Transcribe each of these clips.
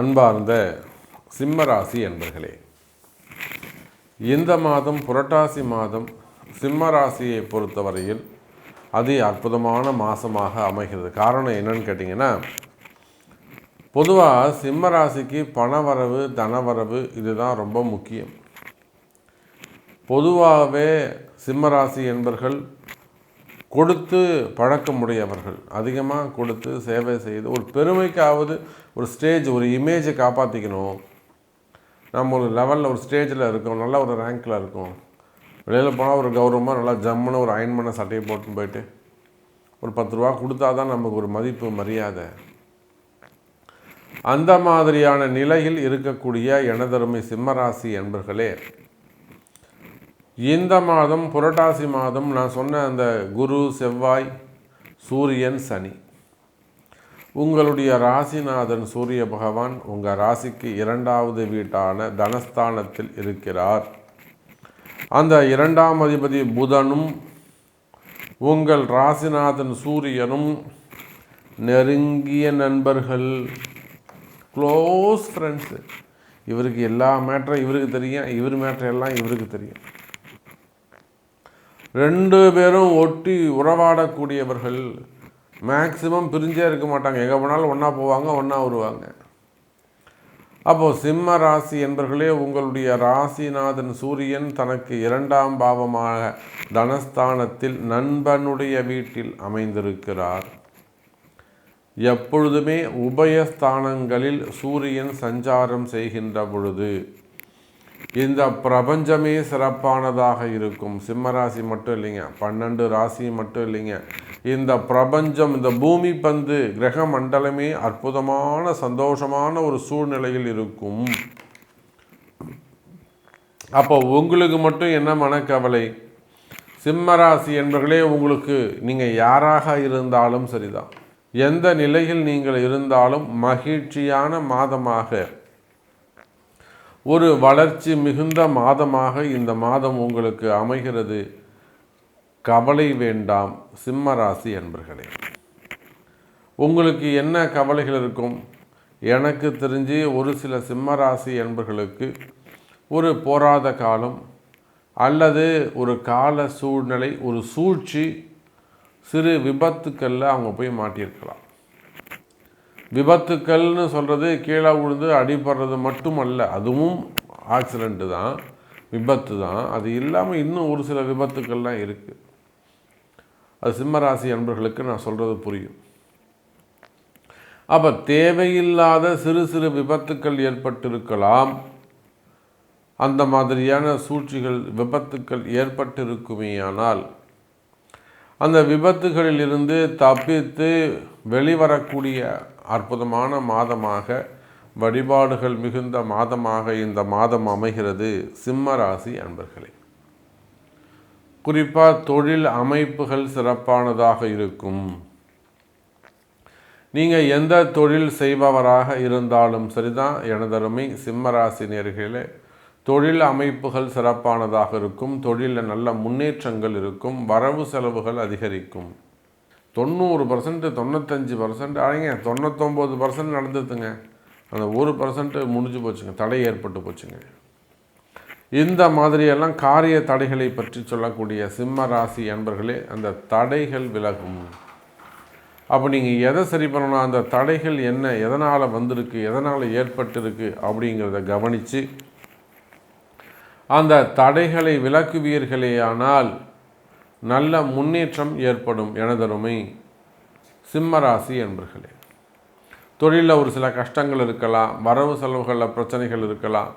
அன்பார்ந்த சிம்மராசி என்பர்களே இந்த மாதம் புரட்டாசி மாதம் சிம்மராசியை பொறுத்தவரையில் அதி அற்புதமான மாதமாக அமைகிறது. காரணம் என்னன்னு கேட்டிங்கன்னா பொதுவாக சிம்மராசிக்கு பணவரவு தனவரவு இதுதான் ரொம்ப முக்கியம். பொதுவாகவே சிம்மராசி என்பர்கள் கொடுத்து பழக்கமுடையவர்கள். அதிகமாக கொடுத்து சேவை செய்து ஒரு பெருமைக்காவது ஒரு ஸ்டேஜ் ஒரு இமேஜை காப்பாற்றிக்கணும் நம்ம ஒரு லெவலில் ஒரு ஸ்டேஜில் இருக்கோம் நல்ல ஒரு ரேங்கில் இருக்கோம். வெளியில் போனால் ஒரு கௌரவமாக நல்லா ஜம்முன்னு ஒரு அயன் பண்ண சட்டையை போட்டு போயிட்டு ஒரு பத்து ரூபா கொடுத்தா தான் நமக்கு ஒரு மதிப்பு மரியாதை. அந்த மாதிரியான நிலையில் இருக்கக்கூடிய எனதருமை சிம்மராசி என்பர்களே இந்த மாதம் புரட்டாசி மாதம் நான் சொன்ன அந்த குரு செவ்வாய் சூரியன் சனி. உங்களுடைய ராசிநாதன் சூரிய பகவான் உங்கள் ராசிக்கு இரண்டாவது வீட்டான தனஸ்தானத்தில் இருக்கிறார். அந்த இரண்டாம் அதிபதி புதனும் உங்கள் ராசிநாதன் சூரியனும் நெருங்கிய நண்பர்கள் க்ளோஸ் ஃப்ரெண்ட்ஸு இவருக்கு எல்லா மேட்டரும் இவருக்கு தெரியும் இவர் மேட்டர் எல்லாம் இவருக்கு தெரியும். ரெண்டு பேரும் ஒட்டி உறவாடக்கூடியவர்கள். மேக்சிமம் பிரிஞ்சே இருக்க மாட்டாங்க. எங்கே போனாலும் ஒன்றா போவாங்க ஒன்றா வருவாங்க. அப்போது சிம்ம ராசி என்பர்களே உங்களுடைய ராசிநாதன் சூரியன் தனக்கு இரண்டாம் பாவமாக தனஸ்தானத்தில் நண்பனுடைய வீட்டில் அமைந்திருக்கிறார். எப்பொழுதுமே உபயஸ்தானங்களில் சூரியன் சஞ்சாரம் செய்கின்ற பொழுது இந்த பிரபஞ்சமே சிறப்பானதாக இருக்கும். சிம்மராசி மட்டும் இல்லைங்க. பன்னெண்டு ராசி மட்டும் இல்லைங்க. இந்த பிரபஞ்சம் இந்த பூமி பந்து கிரக மண்டலமே அற்புதமான சந்தோஷமான ஒரு சூழ்நிலையில் இருக்கும். அப்போ உங்களுக்கு மட்டும் என்ன மனக்கவலை? சிம்மராசி என்பர்களே உங்களுக்கு நீங்கள் யாராக இருந்தாலும் சரிதான். எந்த நிலையில் நீங்கள் இருந்தாலும் மகிழ்ச்சியான மாதமாக ஒரு வளர்ச்சி மிகுந்த மாதமாக இந்த மாதம் உங்களுக்கு அமைகிறது. கவலை வேண்டாம் சிம்ம ராசி என்பர்களே உங்களுக்கு என்ன கவலைகள் இருக்கும்? எனக்கு தெரிஞ்சு ஒரு சில சிம்ம ராசி என்பர்களுக்கு ஒரு போராத காலம் அல்லது ஒரு கால சூழ்நிலை ஒரு சூழ்ச்சி சிறு விபத்துக்களில் அவங்க போய் மாட்டியிருக்கலாம். விபத்துக்கள்னு சொல்கிறது கீழே விழுந்து அடிபடுறது மட்டும் அல்ல அதுவும் ஆக்சிடெண்ட்டு தான் விபத்து தான். அது இல்லாமல் இன்னும் ஒரு சில விபத்துக்கள்லாம் இருக்குது அது சிம்மராசி அன்பர்களுக்கு நான் சொல்கிறது புரியும். அப்போ தேவையில்லாத சிறு சிறு விபத்துக்கள் ஏற்பட்டிருக்கலாம். அந்த மாதிரியான சூழ்ச்சிகள் விபத்துக்கள் ஏற்பட்டிருக்குமேயானால் அந்த விபத்துகளிலிருந்து தப்பித்து வெளிவரக்கூடிய அற்புதமான மாதமாக வழிபாடுகள் மிகுந்த மாதமாக இந்த மாதம் அமைகிறது சிம்ம ராசி அன்பர்களே. குறிப்பாக தொழில் அமைப்புகள் சிறப்பானதாக இருக்கும். நீங்கள் எந்த தொழில் செய்பவராக இருந்தாலும் சரிதான் எனதருமை சிம்மராசி நேர்களே தொழில் அமைப்புகள் சிறப்பானதாக இருக்கும். தொழிலில் நல்ல முன்னேற்றங்கள் இருக்கும். வரவு செலவுகள் அதிகரிக்கும். தொண்ணூறு பர்சன்ட் தொண்ணூத்தஞ்சு பர்சன்ட் அழங்க தொண்ணூத்தொம்பது பர்சன்ட் நடந்ததுங்க. அந்த ஒரு பர்சன்ட்டு முடிஞ்சு போச்சுங்க தடை ஏற்பட்டு போச்சுங்க. இந்த மாதிரியெல்லாம் காரிய தடைகளை பற்றி சொல்லக்கூடிய சிம்ம ராசி அன்பர்களே அந்த தடைகள் விலகும். அப்போ நீங்கள் எதை சரி பண்ணணும் அந்த தடைகள் என்ன எதனால் வந்திருக்கு எதனால் ஏற்பட்டிருக்கு அப்படிங்கிறத கவனித்து அந்த தடைகளை விளக்குவீர்களேயானால் நல்ல முன்னேற்றம் ஏற்படும் எனதருமை சிம்மராசி என்பர்களே. தொழிலில் ஒரு சில கஷ்டங்கள் இருக்கலாம் வரவு செலவுகளில் பிரச்சனைகள் இருக்கலாம்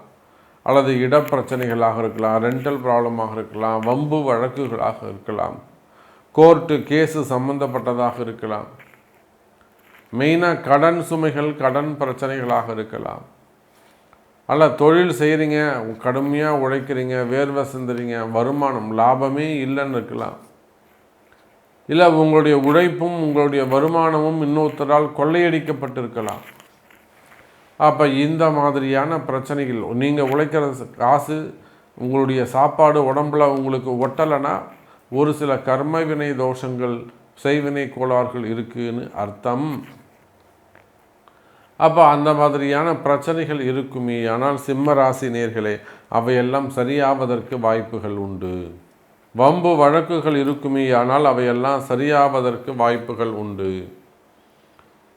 அல்லது இடப்பிரச்சனைகளாக இருக்கலாம் ரெண்டல் ப்ராப்ளமாக இருக்கலாம் வம்பு வழக்குகளாக இருக்கலாம் கோர்ட்டு கேஸு சம்மந்தப்பட்டதாக இருக்கலாம் மெயினாக கடன் சுமைகள் கடன் பிரச்சனைகளாக இருக்கலாம். அல்ல தொழில் செய்கிறீங்க கடுமையாக உழைக்கிறீங்க வேர்வை சிந்துறீங்க வருமானம் லாபமே இல்லைன்னு இருக்கலாம். இல்லை உங்களுடைய உழைப்பும் உங்களுடைய வருமானமும் இன்னொருத்தரால் கொள்ளையடிக்கப்பட்டிருக்கலாம். அப்போ இந்த மாதிரியான பிரச்சனைகள் நீங்கள் உழைக்கிற காசு உங்களுடைய சாப்பாடு உடம்புல உங்களுக்கு ஒட்டலைன்னா ஒரு சில கர்மவினை தோஷங்கள் செய்வினை கோளாறுகள் இருக்குதுன்னு அர்த்தம். அப்போ அந்த மாதிரியான பிரச்சனைகள் இருக்குமே. ஆனால் சிம்ம ராசி நேர்களே அவையெல்லாம் சரியாவதற்கு வாய்ப்புகள் உண்டு. வம்பு வழக்குகள் இருக்குமே ஆனால் அவையெல்லாம் சரியாவதற்கு வாய்ப்புகள் உண்டு.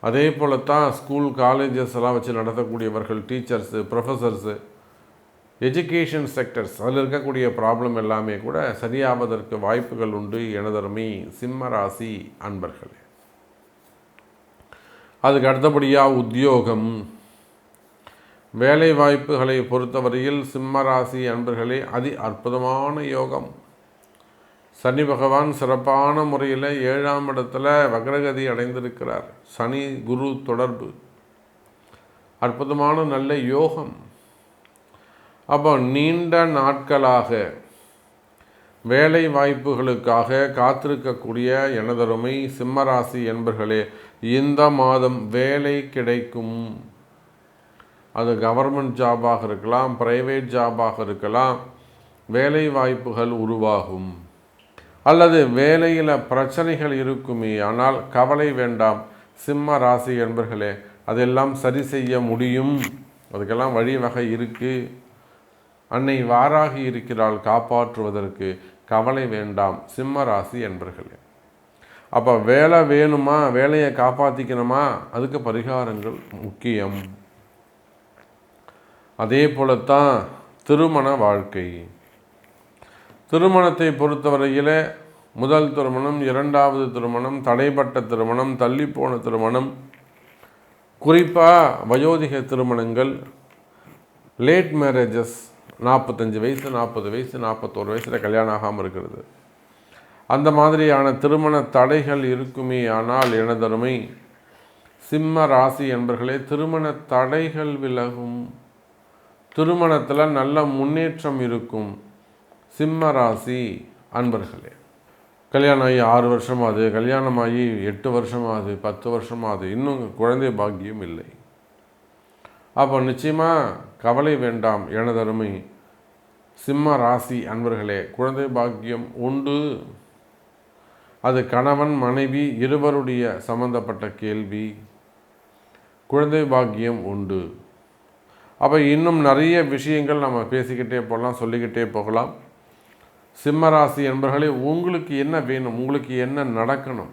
அதே போல தான் ஸ்கூல் காலேஜஸ் எல்லாம் வச்சு நடத்தக்கூடியவர்கள் டீச்சர்ஸு ப்ரொஃபஸர்ஸு எஜுகேஷன் செக்டர்ஸ் அதில் இருக்கக்கூடிய ப்ராப்ளம் எல்லாமே கூட சரியாவதற்கு வாய்ப்புகள் உண்டு எனதருமை சிம்ம ராசி அன்பர்களே. அதுக்கு அடுத்தபடியாக உத்தியோகம். வேலை வாய்ப்புகளை பொறுத்தவரையில் சிம்மராசி அன்பர்களே அதி அற்புதமான யோகம். சனி பகவான் சிறப்பான முறையில் ஏழாம் இடத்துல வக்ரகதி அடைந்திருக்கிறார். சனி குரு தொடர்பு. அற்புதமான நல்ல யோகம். அப்போ நீண்ட நாட்களாக வேலை வாய்ப்புகளுக்காக காத்திருக்கக்கூடிய எனதருமை சிம்மராசி என்பர்களே இந்த மாதம் வேலை கிடைக்கும். அது கவர்மெண்ட் ஜாபாக இருக்கலாம் பிரைவேட் ஜாபாக இருக்கலாம். வேலை வாய்ப்புகள் உருவாகும். அல்லது வேலையில் பிரச்சனைகள் இருக்குமே ஆனால் கவலை வேண்டாம். சிம்ம ராசி என்பர்களே அதெல்லாம் சரி செய்ய முடியும். அதுக்கெல்லாம் வழிவகை இருக்குது அன்னை வாராகி இருக்கிறாள் காப்பாற்றுவதற்கு கவலை வேண்டாம். சிம்ம ராசி என்பர்களே. அப்போ வேலை வேணுமா? வேலையை காப்பாற்றிக்கணுமா அதுக்கு பரிகாரங்கள் முக்கியம். அதே போலத்தான் திருமண வாழ்க்கை. திருமணத்தை பொறுத்தவரையில் முதல் திருமணம் இரண்டாவது திருமணம் தடைப்பட்ட திருமணம் தள்ளிப்போன திருமணம் குறிப்பாக வயோதிக திருமணங்கள் லேட் மேரேஜஸ் நாற்பத்தஞ்சு வயசு நாற்பது வயசு நாற்பத்தோரு வயசில் கல்யாணம் ஆகாமல் இருக்கிறது. அந்த மாதிரியான திருமண தடைகள் இருக்குமே ஆனால் எனதருமை சிம்ம ராசி என்பர்களே திருமண தடைகள் விலகும். திருமணத்தில் நல்ல முன்னேற்றம் இருக்கும். சிம்ம ராசி அன்பர்களே கல்யாணம் ஆகி ஆறு வருஷமாகுது கல்யாணமாகி எட்டு வருஷமாகுது பத்து வருஷமாகுது இன்னும் குழந்தை பாக்கியம் இல்லை. அப்போ நிச்சயமாக கவலை வேண்டாம் எனதருமை சிம்ம ராசி அன்பர்களே குழந்தை பாக்கியம் உண்டு. அது கணவன் மனைவி இருவருடைய சம்பந்தப்பட்ட கேள்வி. குழந்தை பாக்கியம் உண்டு. அப்போ இன்னும் நிறைய விஷயங்கள் நம்ம பேசிக்கிட்டே போகலாம் சொல்லிக்கிட்டே போகலாம். சிம்மராசி என்பர்களே உங்களுக்கு என்ன வேணும்? உங்களுக்கு என்ன நடக்கணும்?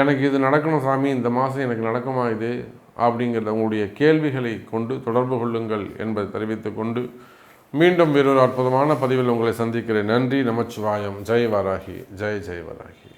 எனக்கு இது நடக்கணும் சாமி இந்த மாதம் எனக்கு நடக்குமா இது? அப்படிங்கிறத உங்களுடைய கேள்விகளை கொண்டு தொடர்பு கொள்ளுங்கள் என்பதை தெரிவித்து கொண்டு மீண்டும் வேறொரு அற்புதமான பதிவில் உங்களை சந்திக்கிறேன். நன்றி நமச்சிவாயம். ஜெய் வராகி. ஜெய் ஜெய் வராகி.